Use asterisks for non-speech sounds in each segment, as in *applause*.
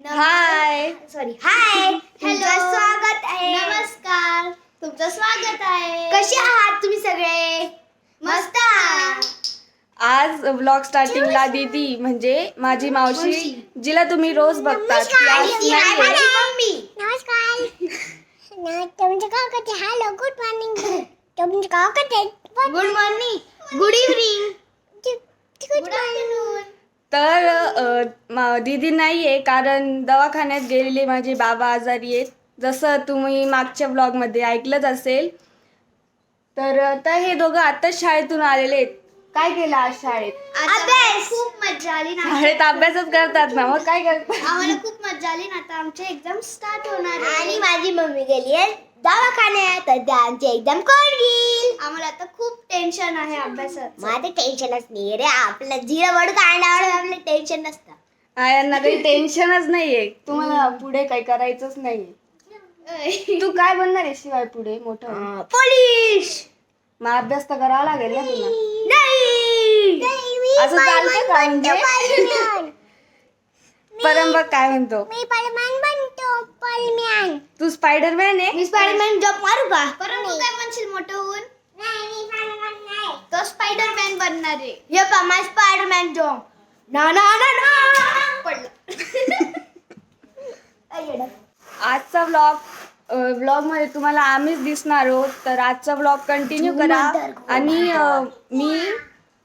Hi sorry hi तुमचं Hello. स्वागत आहे. नमस्कार. तुमचं स्वागत आहे. कसे आहात तुम्ही सगळे? मस्त. आज ब्लॉग स्टार्टिंगला दीदी म्हणजे माझी मावशी जिला तुम्ही रोज बघतात. ती आज नाहीये. मम्मी. नमस्कार. तुमच्या गाव कसे हॅलो गुड मॉर्निंग तुमच्या गाव कसे good morning good evening good morning तर दीदी नाहीये कारण दवाखान्यात गेलेले माझे बाबा आजारी आहेत. जसं तुम्ही मागच्या ब्लॉगमध्ये ऐकलंच असेल. तर तर हे दोघं आताच शाळेतून आलेले आहेत. काय केलं आज शाळेत? अभ्यास. खूप मजा आली ना. शाळेत अभ्यासच करतात ना मग काय करतात? आम्हाला खूप मजा आली ना आता आमचे एक्झाम स्टार्ट होणार आहे. आणि माझी मम्मी गेली आहे. दवाखान्यात. तर आमची एकदम कोण घेईल आम्हाला आता खूप टेन्शन आहे अभ्यासाचं. माझं टेन्शनच नाही रे. आपलं झिरो वर्ड काढण्यावर आपलं टेन्शन नसतं. यांना काही टेन्शनच नाहीये. तुम्हाला पुढे काही करायचंच नाहीये. तू काय बनणार आहे शिवाय पुढे मोठं? पोलीस मग अभ्यास तर करावा लागेल ना तुला. नाही. असं चालतं का म्हणजे? परम बघ काय म्हणतो? मी पलमॅन पलमॅन तू स्पायडरमॅन आहे? मी स्पायडरमॅन जॉब मारू का? परत काय म्हणशील मोठं होऊन? तो स्पायडरमॅन बनणार आहे. ये पा माय स्पायडरमॅन जॉब ना ना ना ना. पडलं. *laughs* आजचा ब्लॉग ब्लॉगमध्ये तुम्हाला आम्हीच दिसणार आहोत. तर आजचा ब्लॉग कंटिन्यू करा. आणि अ, मी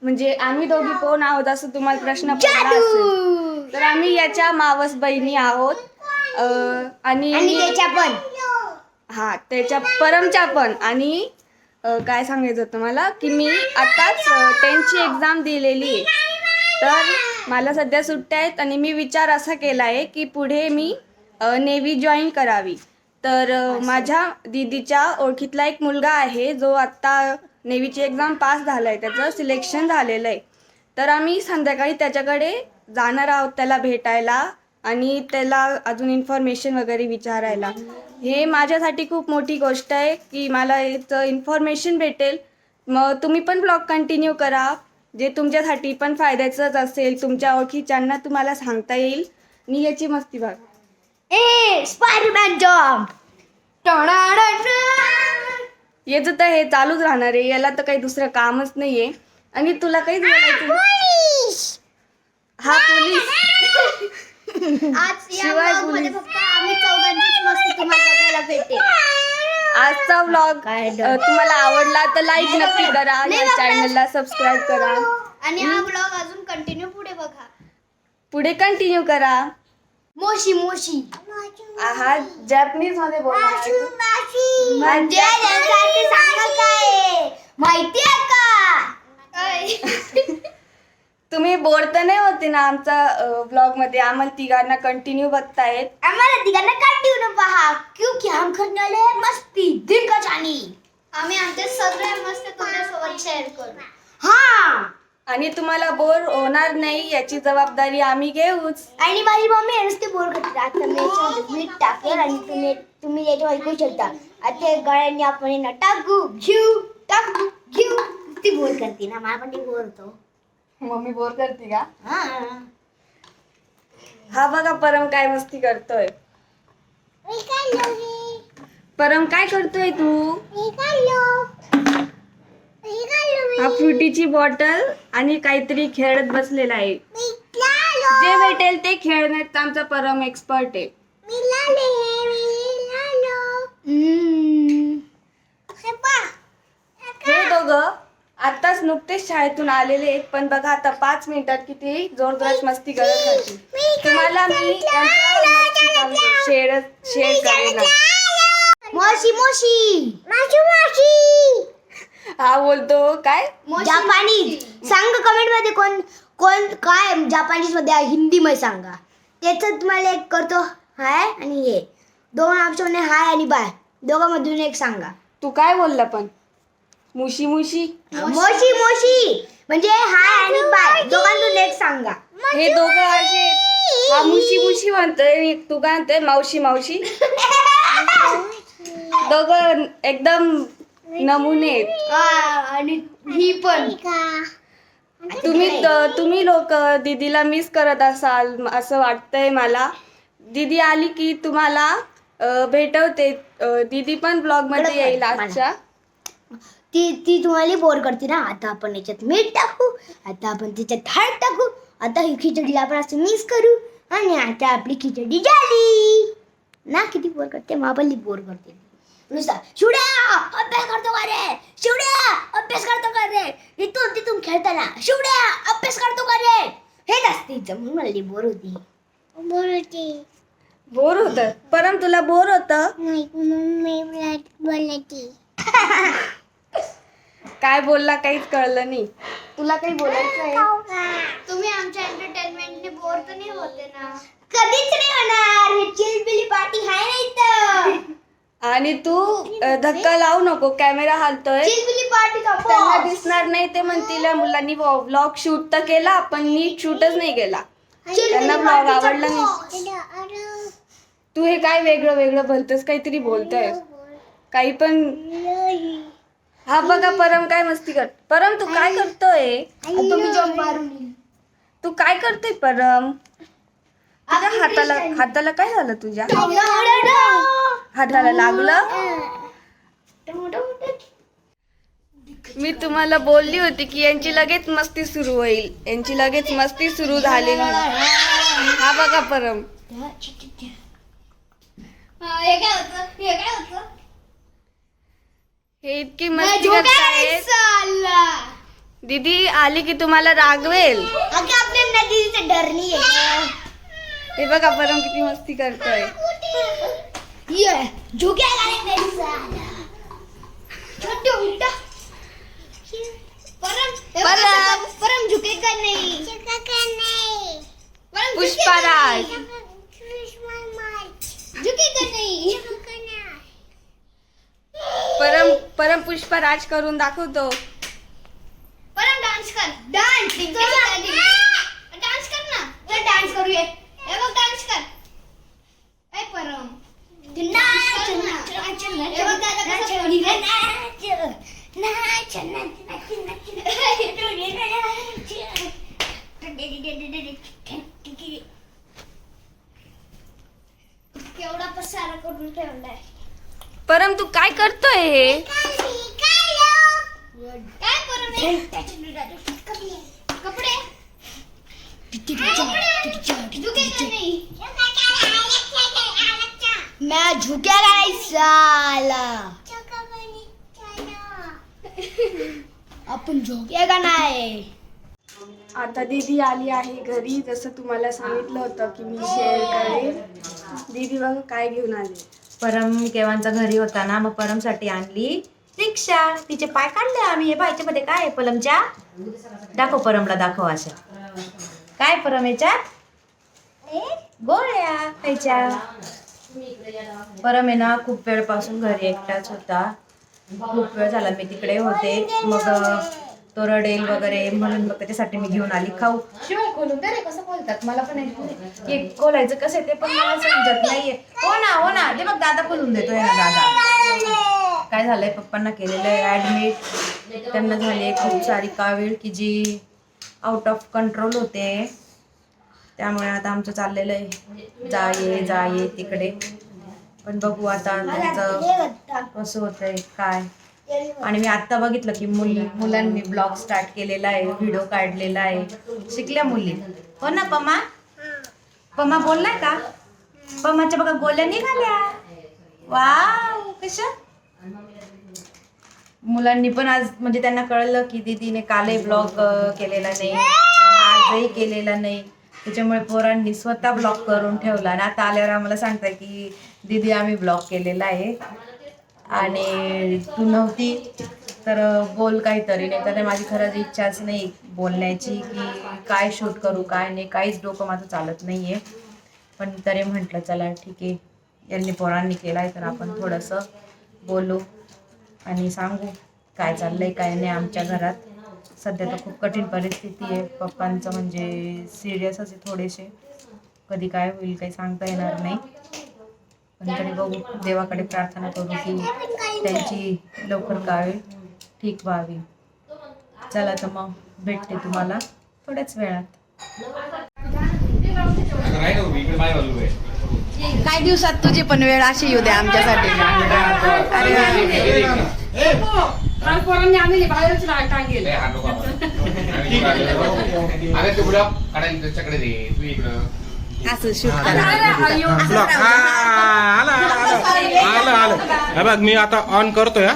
म्हणजे आम्ही दोघी कोण आहोत असं तुम्हाला प्रश्न पडला असेल. तर आम्ही याच्या मावस बहिणी आहोत. अ, आणि आणि त्याच्या पण. हा त्याच्या परमच्या पण. आणि अ, काय सांगायचं होतं मला की मी आताच टेन्थची एक्झाम दिलेली आहे. तर मला सध्या सुट्ट्या आहेत आणि मी विचार असा केला आहे की पुढे मी नेव्ही जॉईन करावी. तर अ, माझ्या दीदीच्या ओळखीतला एक मुलगा आहे जो आत्ता नेव्हीची एक्झाम पास झाला आहे त्याचं सिलेक्शन झालेलं आहे. तर आम्ही संध्याकाळी त्याच्याकडे जाणार आहोत त्याला भेटायला. आणि त्याला अजून इन्फॉर्मेशन वगैरे विचारायला. हे माझ्यासाठी खूप मोठी गोष्ट आहे की मला याचं इन्फॉर्मेशन भेटेल. मग तुम्ही पण ब्लॉग कंटिन्यू करा. जे तुमच्यासाठी पण फायद्याचंच असेल तुमच्या ओळखीच्यांना तुम्हाला सांगता येईल. मी याची मस्ती बघ. ए स्पायडरमॅन जॉब याचं तर हे चालूच राहणार आहे. याला तर काही दुसरं कामच नाही आहे आणि तुला काहीच बोलायचं नाही. हा पोलीस आज या शिवाय ब्लॉगमध्ये पोलीस. फक्त आम्ही चौघांचीच मस्ती तुम्हाला बघायला भेटेल आजचा व्लॉग काय तुम्हाला आवडला तर लाईक नक्की करा या चॅनलला सबस्क्राईब करा. आणि हा ब्लॉग अजून कंटिन्यू पुढे बघा. पुढे कंटिन्यू करा. मोशी मोशी. हा जॅपनीजमध्ये बोला. म्हणजे त्यासाठी सांगा काय माहिती आहे का तुम्ही बोर तर नाही होते ना आमचा ब्लॉगमध्ये आम्हाला तिघांना कंटिन्यू बघतायत. आम्हाला तिघांना कंटिन्यू पहा. क्योंकि हम करने वाले हैं मस्ती दिल का जानी आम्ही आमचे सगळे मस्त तुमच्यासोबत शेअर करू. हा. आणि तुम्हाला बोर होणार नाही याची जबाबदारी आम्ही घेऊच. आणि माझी मम्मी आहे नुसती बोर करते. आता मी याच्यामध्ये मीठ टाकेल आणि तुम्ही तुम्ही याच्यावर ऐकू शकता. आता गळ्यांनी आपण हे ना टाकू घेऊ टाकू घेऊ. ती बोर करते ना. मला पण ती बोर होतो. मम्मी बोर करते का? हा. हा बघा परम काय मस्ती करतोय. परम काय करतोय तू? हा फ्रुटीची बॉटल आणि काहीतरी खेळत बसलेला आहे. जे भेटेल ते खेळण्यात आमचा परम एक्सपर्ट आहे. हे दोघं आताच नुकतेच शाळेतून आलेले आहेत पण बघा आता पाच मिनिटात किती जोरजोरात मस्ती करत राहतील तुम्हाला मी शेअर शेअर करेन. मोशी मोशी हा बोलतो. काय? जापानी. सांग कमेंटमध्ये कोण कोण काय जापानीजमध्ये हिंदी मध्ये सांगा. त्याच तुम्हाला एक करतो हाय आणि हे. दोन ऑप्शन हाय आणि बाय दोघांमधून एक सांगा. तू काय बोलला पण? मुशी मुशी. मोशी मोशी. म्हणजे हाय आणि बाय. दोघांतून एक सांगा. हे दोघं असे हा मुशी मुशी म्हणतोय तू काय म्हणतोय मावशी मावशी. *laughs* दोघं एकदम नमुने आहेत. आणि ही पण. तुम्ही तुम्ही लोक दीदीला मिस करत असाल असं वाटतंय मला. दीदी आली की तुम्हाला अ, भेटवते. अ, दीदी पण ब्लॉगमध्ये येईल. आजच्या. ती ती तुम्हाला बोर करते ना. आता आपण याच्यात मीठ टाकू आता आपण त्याच्यात हळद टाकू आता ही खिचडीला आपण असं मिक्स करू आणि आता आपली खिचडी झाली. ना किती बोर करते? महाबली बोर करते. नुसता शिवड्या अभ्यास करतो का रे? शिवड्या अभ्यास करतो का रे? इथून तिथून खेळताना शिवड्या अभ्यास करतो का रे? हेच असते हिचं, म्हणून मला बोर होती. बोलते बोर होत. परम तुला बोर होत? नाही मम्मी बोलते *laughs* काय बोलला काहीच कळलं नाही. तुला काही बोलायचं आहे? तुम्ही आमच्या एंटरटेनमेंटने बोर तर नाही होते ना? कधीच नाही होणार. हे चिलबिली पार्टी आहे ना इथं? आणि तू अ, धक्का लावू नको. कॅमेरा हालतोय. चिलबिली त्यांना दिसणार नाही ते म्हणतील "या मुलांनी व्लॉग शूट तर केला पण नीट शूटच नाही केला. त्यांना ब्लॉग आवडला नाही. तू हे काय वेगळं वेगळं बोलतोस? काहीतरी बोलतोय. काही पण हा बघा परम काय मस्ती कर परम तू काय करतोय? तुम्ही जॉब मारून येईल. तू काय करतोय परम? तुझ्या हाताला हाताला काय झालं तुझ्या? हाताला लागलं? मी तुम्हाला बोलली होती की यांची लगेच मस्ती सुरू होईल. यांची लगेच मस्ती सुरू झालेली हा बघा परम. हे काय होतं? हे काय होतं? हे इतकी मस्ती करतायत. दीदी आली की तुम्हाला रागवेल. आहे हे बघा परम किती मस्ती करतोय. ये झुकेगा नहीं मेरी साला छोटे उल्टा परम परम. परम झुकेगा नहीं? परम पुष्पाराज. झुकेगा नहीं? परम परम पुष्पराज करून दाखवतो. परम डान्स कर. डान्स डान्स कर. ना. चल डान्स करूया. हे बघ डान्स कर. ए परम. केवढा पसारा करून ठेवलाय. परम तू काय करतोय हे? काय परम? कपडे झुकेगा नहीं मैं झुकेगा नहीं साला। आपण झुकेगा नाही. आता दीदी आली आहे घरी जसं तुम्हाला सांगितलं होतं की मी शेअर करेन. दीदी बघ काय घेऊन आली. परम केवांचा घरी होता ना मग परमसाठी आणली रिक्षा. तिचे पाय काढले आम्ही. हे बायच्या मध्ये काय आहे? पलमच्या दाखव परमला दाखव अशा. काय परम याच्यात? गोळ्या खायच्या. परम आहे ना खूप वेळपासून घरी एकटाच होता. खूप वेळ झाला मी तिकडे होते. मग तो रडेल वगैरे म्हणून मग त्याच्यासाठी मी घेऊन आली. खाऊ. शिवाय खोलून दे रे कसं खोलतात? मला पण एक- खोलायचं कसं आहे ते पण मला समजत नाहीये. हो ना हो ना. ते बघ दादा खोलून देतोय ना दादा. काय झालंय? पप्पांना केलेलं आहे ऍडमिट त्यांना झाली खूप सारी कावीळ की जी आउट ऑफ कंट्रोल होते. त्यामुळे आता आमचं चाललेलं आहे. जा ये जा ये तिकडे. पण बघू आता त्यांचं कसं होतंय काय. आणि मी आत्ता बघितलं की मुली मुलांनी ब्लॉग स्टार्ट केलेला आहे व्हिडिओ काढलेला आहे. शिकल्या मुली. हो ना पमा? पमा बोललाय का? पमाच्या बघा गोल्या निघाल्या. वा कशा? मुलांनी पण आज म्हणजे त्यांना कळलं की दीदीने कालही ब्लॉग केलेला नाही. आजही केलेला नाही. त्याच्यामुळे पोरांनी स्वतः ब्लॉग करून ठेवला. आणि आता आल्यावर आम्हाला सांगताय की दीदी आम्ही ब्लॉग केलेला आहे. आणि तू नव्हती तर बोल काहीतरी. नाही तर माझी खरंच इच्छाच नाही बोलण्याची की काय शूट करू काय नाही. काहीच डोकं माझं चालत नाही आहे पण तरी म्हटलं चला ठीक आहे. यांनी पोरांनी केला आहे तर आपण थोडंसं बोलू आणि सांगू काय चाललं आहे काय नाही आमच्या घरात. सध्या तर खूप कठीण परिस्थिती आहे. पप्पांचं म्हणजे सिरियसच आहे थोडेसे. कधी काय होईल काही सांगता येणार नाही. पण तरी बघू देवाकडे प्रार्थना करू की त्यांची लवकर काळ ठीक व्हावी. चला तर मग भेटते तुम्हाला थोड्याच वेळात. काही दिवसात तुझी पण वेळ अशी येऊ दे आमच्यासाठी. अरे. अरे काढायला त्याच्याकडे दे. तू इकडं. असं शूट करा. ब्लॉक हा आलं आलं. आलं आलं आलं. हे बघ मी आता ऑन करतोय हा.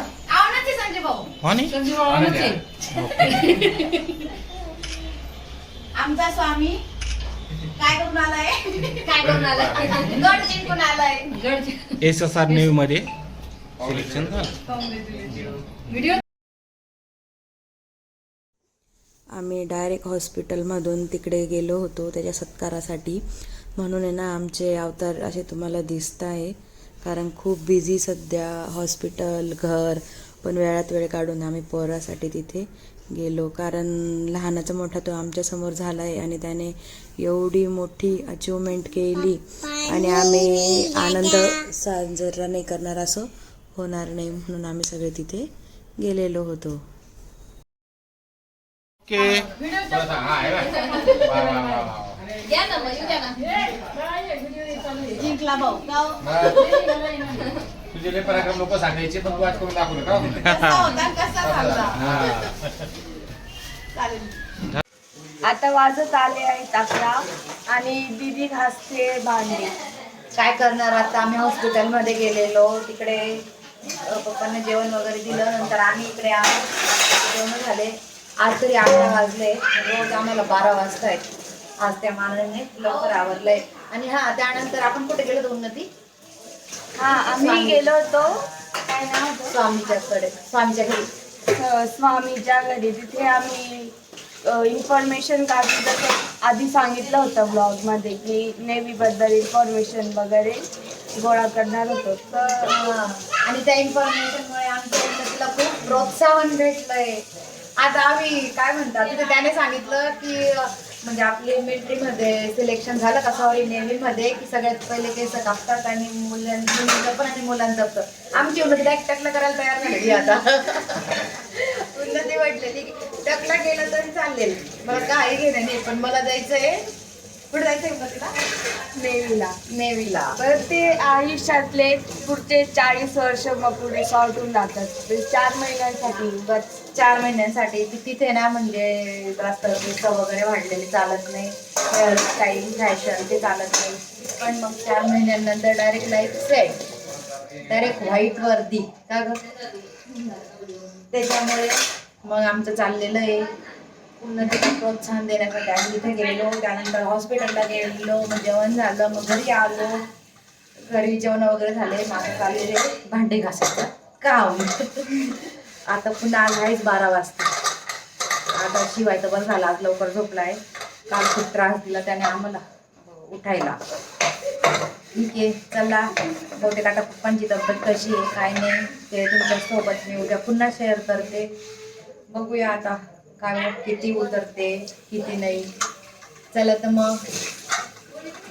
ऑन आहे? *laughs* आमचा स्वामी काय करून आलाय? काय करून आलाय? गड जिंकून आलाय. एस एस आर नेव्ही मध्ये सिलेक्शन झालं. आम्ही डायरेक्ट हॉस्पिटलमधून तिकडे गेलो होतो त्याच्या सत्कारासाठी. म्हणून आहे ना आमचे अवतार असे तुम्हाला दिसत आहे. कारण खूप बिझी सध्या हॉस्पिटल घर पण वेळात वेळ काढून आम्ही पोरासाठी तिथे गेलो. कारण लहानाचा मोठा तो आमच्यासमोर झाला आहे आणि त्याने एवढी मोठी अचिव्हमेंट केली. आणि आम्ही आनंद साजरा नाही करणार असं होणार नाही म्हणून आम्ही सगळे तिथे गेलेलो होतो. ओके जिंकला भाऊ तुझे लय पराक्रम लोक सांगायचे पण तू आज करून दाखवलं का. आता वाजत आले आहेत अकरा आणि दिदी घासते भांडी. काय करणार आता? आम्ही हॉस्पिटलमध्ये गेलेलो. तिकडे पप्पांना जेवण वगैरे दिलं. नंतर आम्ही इकडे आलो. जेवण झाले. आज तरी अकरा वाजले. रोज आम्हाला बारा वाजतायत. आज त्या मानाने लवकर आवरलंय. आणि हा त्यानंतर आपण कुठे गेलो होतो उन्नती हा आम्ही गेलो होतो. काय नाव होतं? स्वामीच्याकडे स्वामीच्या घरी. अ, स्वामीच्या घरी. तिथे आम्ही इन्फॉर्मेशन काढली जसं आधी सांगितलं होतं ब्लॉगमध्ये की नेव्हीबद्दल इन्फॉर्मेशन वगैरे गोळा करणार होतो. तर हा. आणि त्या इन्फॉर्मेशनमुळे आमच्या उन्नतीला खूप प्रोत्साहन भेटलंय. आता आम्ही काय म्हणतात तिथे त्याने सांगितलं की अ, म्हणजे आपली मिलिटरीमध्ये सिलेक्शन झालं का सॉरी नेव्हीमध्ये की सगळ्यात पहिले केस कापतात आणि मुलांचं मुलीचं पण आणि मुलांचं पण. आमची उन्नती direct टकला करायला तयार झालेली आता. उन्नती वाटलेली की टकला गेलं तरी चालेल. मला काही घेणं नाही पण मला नेव्हीला नेव्हीला तर ते आयुष्यातले पुढचे चाळीस वर्ष मग पुढे सॉर्ट होऊन जातात. ते चार महिन्यांसाठी बस चार महिन्यांसाठी ती- तिथे ना म्हणजे जास्त केस वगैरे वाढलेले चालत नाही. हेअरस्टाईल फॅशन ते चालत नाही. पण मग चार महिन्यानंतर direct life set direct white वरती. का ग? त्याच्यामुळे मग आमचं चाललेलं आहे. उन्नतीला प्रोत्साहन देण्यासाठी आम्ही तिथे गेलो त्यानंतर हॉस्पिटलला गेलो मग जेवण झालं. मग घरी आलो. घरी जेवण वगैरे झाले. माझं चाललेले भांडे घासायचं. काम हो? *laughs* आता पुन्हा आज आहेच बारा वाजता. आता शिवाय तर बरं झालं. आज लवकर झोपलाय. काल खूप त्रास दिला त्याने आम्हाला उठायला. ठीक आहे. चला. बहुतेक आता पप्पांची तब्येत कशी आहे? काय नाही. ते तुमच्यासोबत मी उद्या पुन्हा शेअर करते. बघूया आता. काय किती उतरते किती नाही. चला तर मग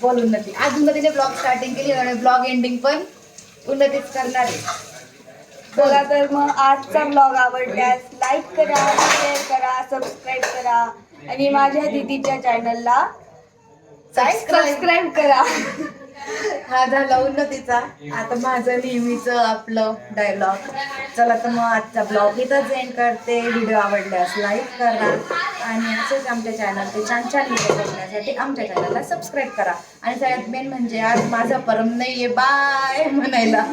बोल उन्नती आज उन्नतीने ब्लॉग स्टार्टिंग केली आणि ब्लॉग एंडिंग पण उन्नतीच करणार आहे. चला तर मग आजचा ब्लॉग आवडल्यास लाईक करा शेअर करा सबस्क्राईब करा आणि माझ्या दीदीच्या चॅनलला सबस्क्राईब करा. हा झाला उन्नतीचा. आता माझं नेहमीच आपलं डायलॉग चला तर मग आजचा ब्लॉग इथंच एंड करते. व्हिडिओ आवडल्यास लाईक करा. आणि असंच आमच्या चॅनलचे छान छान व्हिडिओ बघण्यासाठी आमच्या चॅनलला सबस्क्राईब करा. आणि सगळ्यात मेन म्हणजे आज माझा परम नाहीये. बाय म्हणायला.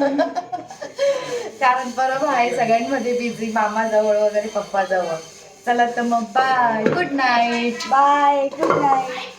कारण परम आहे सगळ्यांमध्ये बिझी मामाजवळ वगैरे पप्पाजवळ. चला तर मग bye good night bye good night